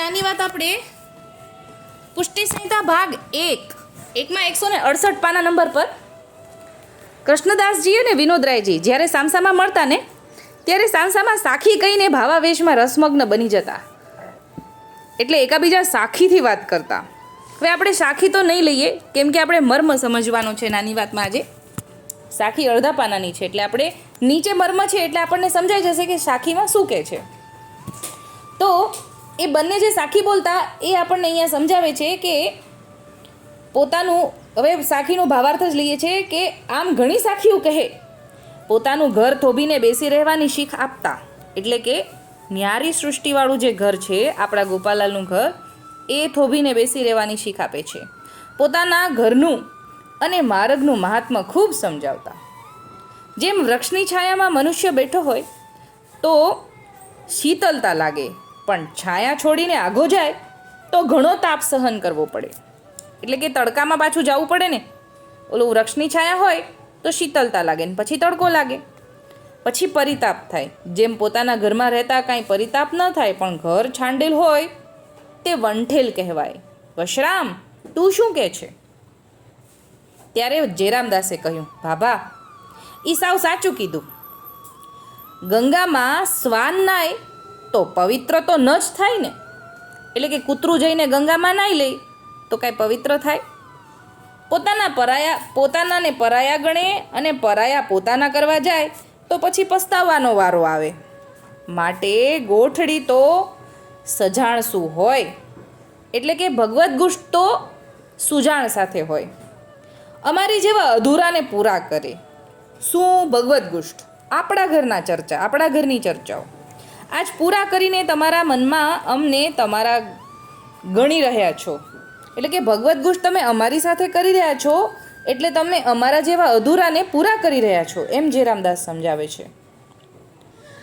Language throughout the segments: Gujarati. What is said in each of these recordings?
નાની વાત આપણે પુષ્ટિ ભાગ એક. એકમાં એકસો ને અડસઠ પાના નંબર પર કૃષ્ણદાસજી અને વિનોદરાયજી જ્યારે સામસામાં મળતા ને, ત્યારે સામસામાં સાખી કહીને ભાવાવેશમાં રસમગ્ન બની જતા. એટલે એકાબીજા સાખીથી વાત કરતા. હવે આપણે સાખી તો નહીં લઈએ, કેમ કે આપણે મર્મ સમજવાનો છે નાની વાતમાં આજે. સાખી અડધા પાનાની છે, એટલે આપણે નીચે મર્મ છે એટલે આપણને સમજાઈ જશે કે સાખીમાં શું કહે છે. તો એ બંને જે સાખી બોલતા એ આપણને અહીંયા સમજાવે છે કે પોતાનું, હવે સાખીનો ભાવાર્થ જ લઈએ છીએ કે આમ ઘણી સાખીઓ કહે, પોતાનું ઘર થોભીને બેસી રહેવાની શીખ આપતા. એટલે કે ન્યારી સૃષ્ટિવાળું જે ઘર છે, આપણા ગોપાલાલનું ઘર, એ થોભીને બેસી રહેવાની શીખ આપે છે. પોતાના ઘરનું અને માર્ગનું મહાત્મ્ય ખૂબ સમજાવતા. જેમ વૃક્ષની છાયામાં મનુષ્ય બેઠો હોય, તો શીતલતા લાગે. પણ છાયા છોડીને આઘો જાય, તો ઘણો તાપ સહન કરવો પડે. એટલે કે તડકામાં પાછું જવું પડે ને. ઓલું વૃક્ષની છાયા હોય, તો શીતલતા લાગે ને પછી તડકો લાગે. પછી પરિતાપ થાય. જેમ પોતાના ઘરમાં રહેતા કાંઈ પરિતાપ ન થાય, પણ ઘર છાંડેલ હોય, તે વંઠેલ કહેવાય. વશરામ, તું શું કહે છે? ત્યારે જયરામદાસે કહ્યું ભાભા ઈ સાવ સાચું કીધું. ગંગામાં સ્વાન નાય તો પવિત્ર તો ન જ થાય ને. એટલે કે કૂતરું જઈને ગંગામાં નાહી લે, તો કાંઈ પવિત્ર થાય. પોતાના પરાયા, પોતાનાને પરાયા ગણે અને પરાયા પોતાના કરવા જાય, તો પછી પસ્તાવાનો વારો આવે. માટે ગોઠડી તો સજાણસું હોય. એટલે કે ભગવદ્ ગુષ્ટ તો સુજાણ સાથે હોય. અમારી જેવા અધૂરાને પૂરા કરે. શું ભગવદ્ ગુષ્ટ આપણા ઘરના ચર્ચા, આપણા ઘરની ચર્ચાઓ. આજ પૂરા કરીને તમારા મનમાં અમને તમારા ગણી રહ્યા છો. એટલે કે ભગવદ્ ગુષ્ટ તમે અમારી સાથે કરી રહ્યા છો, એટલે તમે અમારા જેવા અધૂરાને પૂરા કરી રહ્યા છો, એમ જે રામદાસ સમજાવે છે.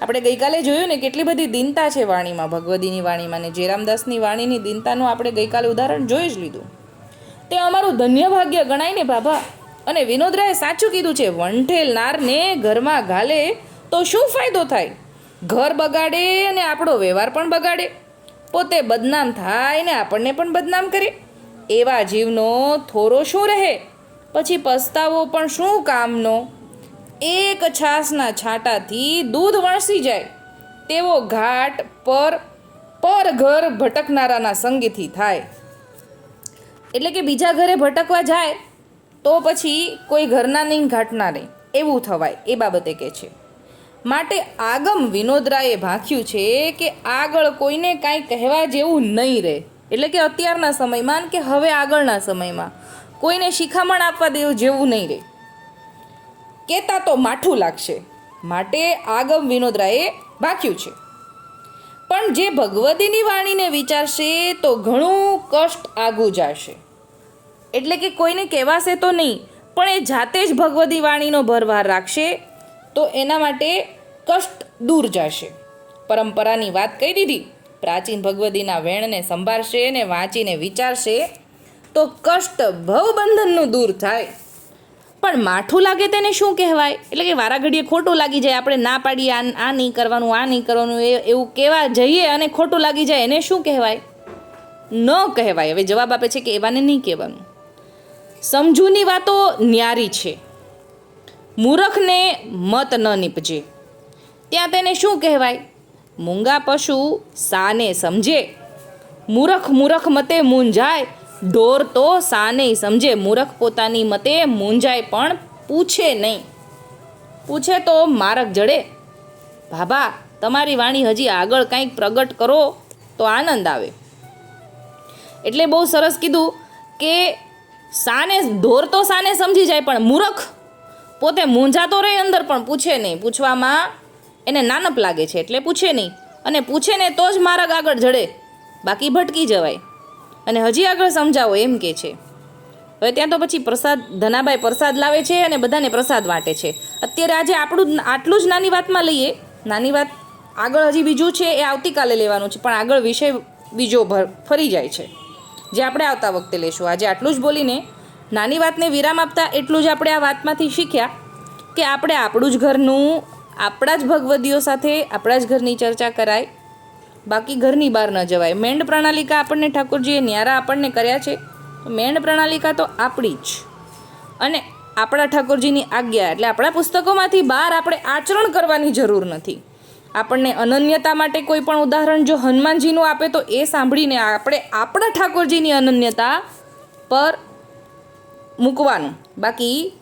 આપણે ગઈકાલે જોયું ને કેટલી બધી દિનતા છે વાણીમાં, ભગવદીની વાણીમાં ને જેરામદાસની વાણીની દિનતાનું આપણે ગઈકાલે ઉદાહરણ જોઈ જ લીધું. તે અમારું ધન્ય ભાગ્ય ગણાય ને બાબા. અને વિનોદરાએ સાચું કીધું છે, વંઠેલ નારને ઘરમાં ઘાલે તો શું ફાયદો થાય? ઘર બગાડે અને આપણો વ્યવહાર પણ બગાડે. પોતે બદનામ થાય ને આપણને પણ બદનામ કરે. એવા જીવનો થોરો શું રહે? પછી પસ્તાવો પણ શું કામનો? એક છાસના છાંટાથી દૂધ વણસી જાય. તેવો ઘાટ પર પર ઘર ભટકનારાના સંગીથી થાય. એટલે કે બીજા ઘરે ભટકવા જાય, તો પછી કોઈ ઘરના નહીં, ઘાટના નહીં. એવું થવાય, એ બાબતે કહે છે. માટે આગમ વિનોદરાએ ભાખ્યું છે કે આગળ કોઈને કાંઈ કહેવા જેવું નહીં રહે. એટલે કે અત્યારના સમયમાં કે હવે આગળના સમયમાં. કોઈને શિખામણ આપવા દેવું જેવું નહીં રહે. કહેતા તો માઠું લાગશે. માટે આગમ વિનોદરાએ ભાખ્યું છે. પણ જે ભગવતીની વાણીને વિચારશે તો ઘણું કષ્ટ આગું જાશે. એટલે કે કોઈને કહેવાશે તો નહીં, પણ એ જાતે જ ભગવતી વાણીનો ભરવાર રાખશે તો એના માટે કષ્ટ દૂર જશે. પરંપરાની વાત કહી દીધી. પ્રાચીન ભગવતીના વેણને સંભાળશે અને વાંચીને વિચારશે તો કષ્ટ ભવબંધનનું દૂર થાય. પણ માઠું લાગે તેને શું કહેવાય? એટલે કે વારા ઘડીએ ખોટું લાગી જાય, આપણે ના પાડીએ, આ આ નહીં કરવાનું, આ નહીં કરવાનું, એ એવું કહેવા જઈએ અને ખોટું લાગી જાય, એને શું કહેવાય? ન કહેવાય. હવે જવાબ આપે છે કે એવાને નહીં કહેવાનું. સમજૂની વાતો ન્યારી છે. મૂરખને મત ન નીપજે. ત્યાં તેને શું કહેવાય? મૂંગા પશુ સાને સમજે. મૂરખ મૂરખ મતે મૂંઝાય. ઢોર તો સાને સમજે. મૂરખ પોતાની મતે મૂંઝાય પણ પૂછે નહીં. પૂછે તો મારક જડે. ભાભા, તમારી વાણી હજી આગળ કંઈક પ્રગટ કરો તો આનંદ આવે. એટલે બહુ સરસ કીધું કે સાને, ઢોર તો સાને સમજી જાય, પણ મૂરખ પોતે મૂંઝાતો રહે અંદર, પણ પૂછે નહીં. પૂછવામાં એને નાનપ લાગે છે, એટલે પૂછે નહીં. અને પૂછે ને તો જ માર્ગ આગળ જડે. બાકી ભટકી જવાય. અને હજી આગળ સમજાવો, એમ કે છે. હવે ત્યાં તો પછી પ્રસાદ, ધનાબાઈ પ્રસાદ લાવે છે અને બધાને પ્રસાદ વાંટે છે. અત્યારે આજે આપણું આટલું જ નાની વાતમાં લઈએ. નાની વાત આગળ હજી બીજું છે, એ આવતીકાલે લેવાનું છે, પણ આગળ વિષય બીજો ભર, ફરી જાય છે. જે આપણે આવતા વખતે લેશું. આજે આટલું જ બોલીને નાની વાતને વિરામ આપતા એટલું જ આપણે આ વાતમાંથી શીખ્યા કે આપણે આપણું જ ઘરનું, આપણા જ ભગવદીઓ સાથે આપણા જ ઘરની ચર્ચા કરાય. બાકી ઘરની બહાર ન જવાય. મેંડ પ્રણાલિકા આપણને ઠાકોરજીએ ન્યારા આપણને કર્યા છે. મેંડ પ્રણાલિકા તો આપણી જ. અને આપણા ઠાકોરજીની આજ્ઞા એટલે આપણા પુસ્તકોમાંથી બહાર આપણે આચરણ કરવાની જરૂર નથી. આપણને અનન્યતા માટે કોઈ પણ ઉદાહરણ જો હનુમાનજીનું આપે તો એ સાંભળીને આપણે આપણા ઠાકોરજીની અનન્યતા પર મૂકવાનું. બાકી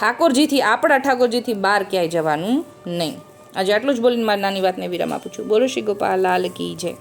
ઠાકોરજીથી, આપણા ઠાકોરજીથી બહાર ક્યાંય જવાનું નહીં. આજે આટલું જ બોલીને મારી નાની વાતને વિરામ આપું છું. બોલો શ્રી ગોપાલ, લાલ કી જય.